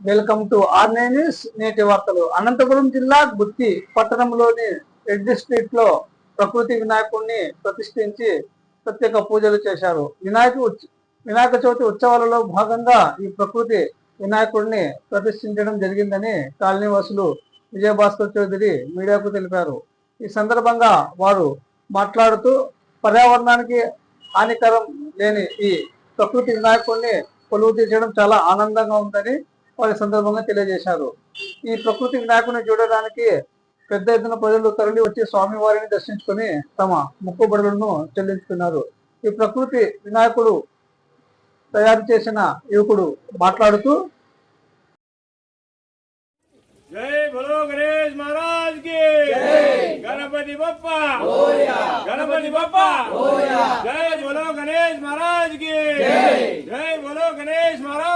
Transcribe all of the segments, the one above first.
Welcome to are news నేటి వార్తలు. అనంతపురం జిల్లా గుత్తి పట్టణంలోని రెడ్డి స్ట్రీట్లో ప్రకృతి వినాయకుడిని ప్రతిష్ఠించి ప్రత్యేక పూజలు చేశారు. వినాయక వినాయక చవితి ఉత్సవాలలో భాగంగా ఈ ప్రకృతి వినాయకుడిని ప్రతిష్ఠించడం జరిగిందని కాలనీవాసులు విజయభాస్కర్ చౌదరి మీడియాకు తెలిపారు. ఈ సందర్భంగా వారు మాట్లాడుతూ పర్యావరణానికి హానికరం లేని ఈ ప్రకృతి వినాయకుడిని కొలువు తీర్చడం చాలా ఆనందంగా ఉందని వారి సందర్భంగా తెలియజేశారు. ఈ ప్రకృతి వినాయకుని చూడడానికి పెద్ద ఎత్తున ప్రజలు తరలి వచ్చి స్వామివారిని దర్శించుకుని తమ ముక్కుబడులను చెల్లించుకున్నారు. ఈ ప్రకృతి వినాయకుడు తయారు చేసిన యువకుడు మాట్లాడుతూ జై బలో గణేష్ మహారాజ్కి గణపతి బప్ప. గణపతి బప్ప. జై బలో గణేష్ మహారాజ్కి జై బలో గణేష్ మహారాజ్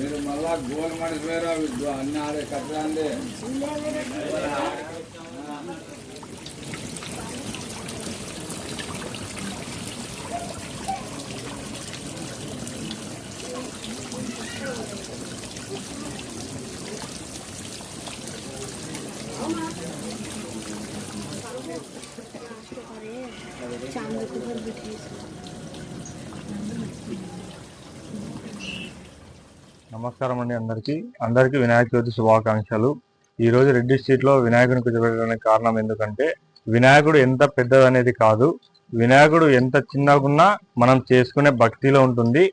మీరు మళ్ళా గోల్ మడిపోయారా అన్ని ఆడే కట్టండి నమస్కారం అండి అందరికీ. అందరికీ వినాయక చవితి శుభాకాంక్షలు. ఈరోజు రెడ్డి స్ట్రీట్లో వినాయకుని కూర్చోబెట్టడానికి కారణం ఎందుకంటే వినాయకుడు ఎంత పెద్దదనేది కాదు. వినాయకుడు ఎంత చిన్నగున్నా మనం చేసుకునే భక్తిలో ఉంటుంది.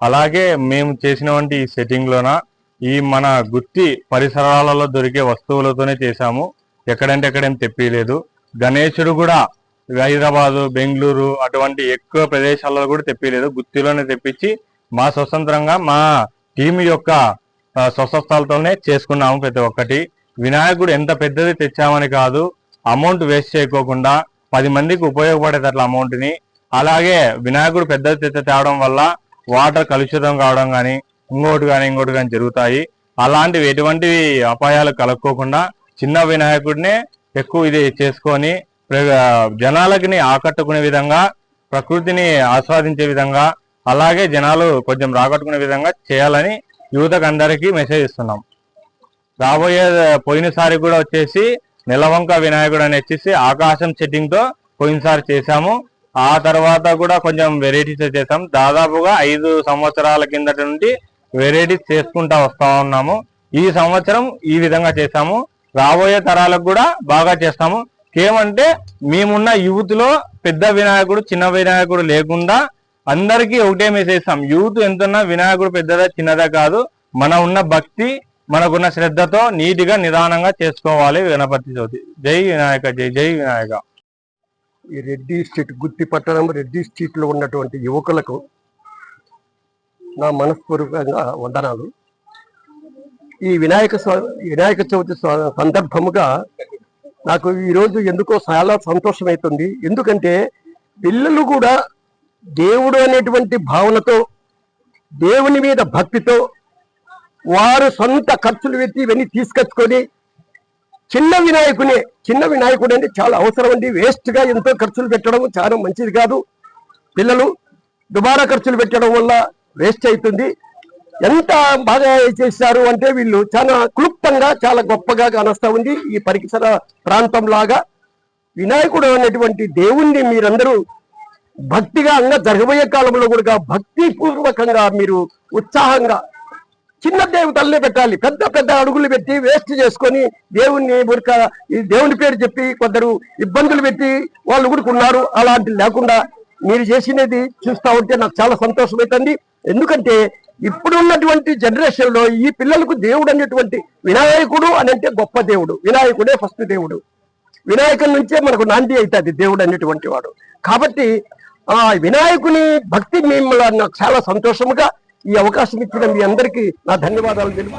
అలాగే మేము చేసినటువంటి ఈ సెట్టింగ్ లోన ఈ మన గుత్తి పరిసరాలలో దొరికే వస్తువులతోనే చేశాము. ఎక్కడంటే ఎక్కడేం తెప్పిలేదు గణేశుడు కూడా హైదరాబాదు బెంగళూరు అటువంటి ఎక్కువ ప్రదేశాలలో కూడా తెప్పిలేదు గుత్తిలోనే తెప్పించి మా స్వతంత్రంగా మా టీం యొక్క ఆ, స్వస్థలతోనే చేసుకున్నాము ప్రతి ఒక్కటి. వినాయకుడు ఎంత పెద్దది తెచ్చామని కాదు అమౌంట్ వేస్ట్ చేయకోకుండా పది మందికి ఉపయోగపడేటట్ల అమౌంట్ని. అలాగే వినాయకుడు పెద్దది తెచ్చ తేవడం వల్ల వాటర్ కలుషితం కావడం కానీ ఇంకోటి కానీ ఇంకోటి కానీ జరుగుతాయి. అలాంటివి ఎటువంటి అపాయాలు కలుక్కోకుండా చిన్న వినాయకుడినే ఎక్కువ ఇది చేసుకొని ప్ర- జనాలకి ఆకట్టుకునే విధంగా ప్రకృతిని ఆస్వాదించే విధంగా అలాగే జనాలు కొంచెం రాకట్టుకునే విధంగా చేయాలని యువతకు అందరికీ మెసేజ్ ఇస్తున్నాం. రాబోయే పోయినసారి కూడా వచ్చేసి నిలవంక వినాయకుడు అని వచ్చేసి ఆకాశం సెట్టింగ్తో పోయినసారి చేశాము. ఆ తర్వాత కూడా కొంచెం వెరైటీస్ చేసాం దాదాపుగా ఐదు సంవత్సరాల కిందట నుండి వెరైటీస్ చేసుకుంటా వస్తా ఉన్నాము. ఈ సంవత్సరం ఈ విధంగా చేశాము. రాబోయే తరాలకు కూడా బాగా చేస్తాము. ఏమంటే మేమున్న యూత్లో పెద్ద వినాయకుడు చిన్న వినాయకుడు లేకుండా అందరికీ ఒకటే మెసేజ్ ఇస్తాం. యూత్ ఎంతున్నా వినాయకుడు పెద్దదా చిన్నదా కాదు. మన ఉన్న భక్తి మనకున్న శ్రద్ధతో నీటిగా నిదానంగా చేసుకోవాలి గణపతి చవితి. జై వినాయక జై జై వినాయక. ఈ రెడ్డి స్ట్రీట్ గుత్తి పట్టణం రెడ్డి స్ట్రీట్లో ఉన్నటువంటి యువకులకు నా మనస్పూర్వకంగా వందనాలు. ఈ వినాయక స్వ- వినాయక చవితి సందర్భముగా నాకు ఈరోజు ఎందుకో చాలా సంతోషమవుతుంది ఎందుకంటే పిల్లలు కూడా దేవుడు అనేటువంటి భావనతో దేవుని మీద భక్తితో వారు సొంత ఖర్చులు పెట్టి ఇవన్నీ తీసుకొచ్చుకొని చిన్న వినాయకునే చిన్న వినాయకుడు అంటే చాలా అవసరం అండి. వేస్ట్గా ఎంతో ఖర్చులు పెట్టడం చాలా మంచిది కాదు. పిల్లలు దుబారా ఖర్చులు పెట్టడం వల్ల వేస్ట్ అవుతుంది ఎంత బాగా చేశారు అంటే వీళ్ళు చాలా క్లుప్తంగా చాలా గొప్పగా కానొస్తూ ఉంది ఈ పరిసర ప్రాంతం లాగా వినాయకుడు అనేటువంటి దేవుణ్ణి మీరందరూ భక్తిగా అంగా జరగబోయే కాలంలో కూడా భక్తి పూర్వకంగా మీరు ఉత్సాహంగా చిన్న దేవతల్ని పెట్టాలి పెద్ద పెద్ద అడుగులు పెట్టి వేస్ట్ చేసుకొని దేవుణ్ణి ఉరిక ఈ దేవుని పేరు చెప్పి కొందరు ఇబ్బందులు పెట్టి వాళ్ళు కూడా ఉన్నారు. అలాంటి లేకుండా మీరు చేసినది చూస్తా ఉంటే నాకు చాలా సంతోషమవుతుంది ఎందుకంటే ఇప్పుడు ఉన్నటువంటి జనరేషన్లో ఈ పిల్లలకు దేవుడు అనేటువంటి వినాయకుడు అని అంటే గొప్ప దేవుడు. వినాయకుడే ఫస్ట్ దేవుడు. వినాయకుడి నుంచే మనకు నాంది అవుతుంది దేవుడు అనేటువంటి వాడు. కాబట్టి ఆ వినాయకుని భక్తి మిమ్మల్ని నాకు చాలా సంతోషముగా ఈ అవకాశం ఇచ్చిన మీ అందరికీ నా ధన్యవాదాలు తెలుపు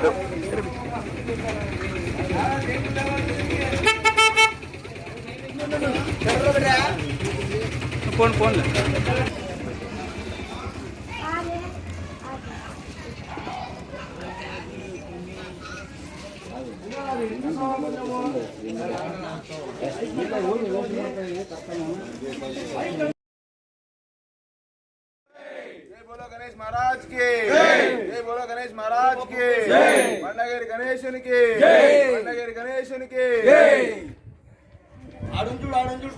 గణేష్ మహారాజ్కి. జై. బోలో గణేష్ మహారాజ్కి. పండగరి గణేశునికి పండగరి గణేశునికి అడుంచుడు అడుంచుడు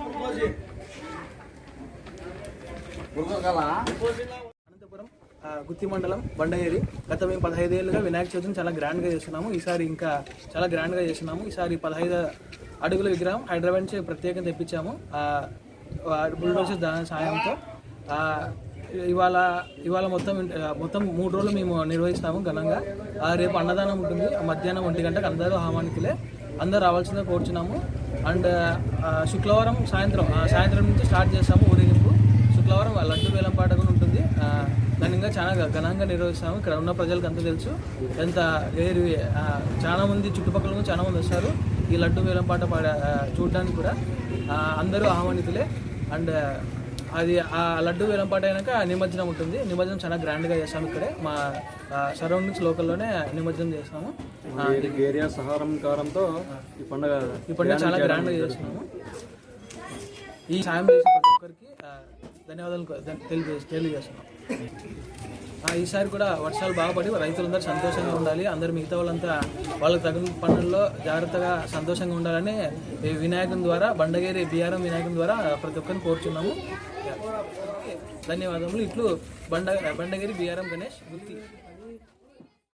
అనంతపురం గుత్తి మండలం బండగేరి. గత మేము పదహైదేళ్ళుగా వినాయక చవితిని చాలా గ్రాండ్గా చేస్తున్నాము. ఈసారి ఇంకా చాలా గ్రాండ్గా చేస్తున్నాము. ఈసారి పదహైదు అడుగుల విగ్రహం హైదరాబాద్ నుంచి ప్రత్యేకంగా తెప్పించాము. బుల్డోసెస్ దాని సాయంతో. ఇవాళ ఇవాళ మొత్తం మొత్తం మూడు రోజులు మేము నిర్వహిస్తాము ఘనంగా. రేపు అన్నదానం ఉంటుంది. మధ్యాహ్నం ఒంటి గంటకు అందరూ హామానికిలే అందరూ రావాల్సిందే కోరుచున్నాము. అండ్ శుక్రవారం సాయంత్రం సాయంత్రం నుంచి స్టార్ట్ చేస్తాము ఊరేగింపు. శుక్రవారం లడ్డు వేలం పాట కూడా ఉంటుంది. ఘనంగా చాలా ఘనంగా నిర్వహిస్తాము. ఇక్కడ ఉన్న ప్రజలకు అంత తెలుసు. ఎంత వేరు చాలా మంది చుట్టుపక్కల నుంచి చాలా మంది వస్తారు. ఈ లడ్డు వేలం పాట పాడ చూడడానికి కూడా అందరూ ఆహ్వానితులే. అండ్ అది ఆ లడ్డు వేలం పాట అయినాక నిమజ్జనం ఉంటుంది. నిమజ్జనం చాలా గ్రాండ్గా చేస్తాము ఇక్కడే. మా సరౌండింగ్స్ లోకల్లోనే నిమజ్జనం చేస్తాము. ఏరియా సహకారంతో ఈ పండుగ ఈ పండుగ చాలా గ్రాండ్గా చేస్తున్నాము. ఈ సాయం చేసిన ప్రతి ఒక్కరికి ధన్యవాదాలు ధన్- తెలియజే తెలియజేస్తున్నాం. ఈసారి కూడా వర్షాలు బాగా పడి రైతులందరూ సంతోషంగా ఉండాలి. అందరు మిగతా వాళ్ళంతా వాళ్ళకి తగిన పనుల్లో జాగ్రత్తగా సంతోషంగా ఉండాలని వినాయకం వినాయకుని ద్వారా బండగేరి బీఆర్ఎం వినాయకుని ద్వారా ప్రతి ఒక్కరిని కోరుచున్నాము. ధన్యవాదములు. ఇట్లు బండ బండగిరి బీఆర్ఎం గణేష్ గుర్తి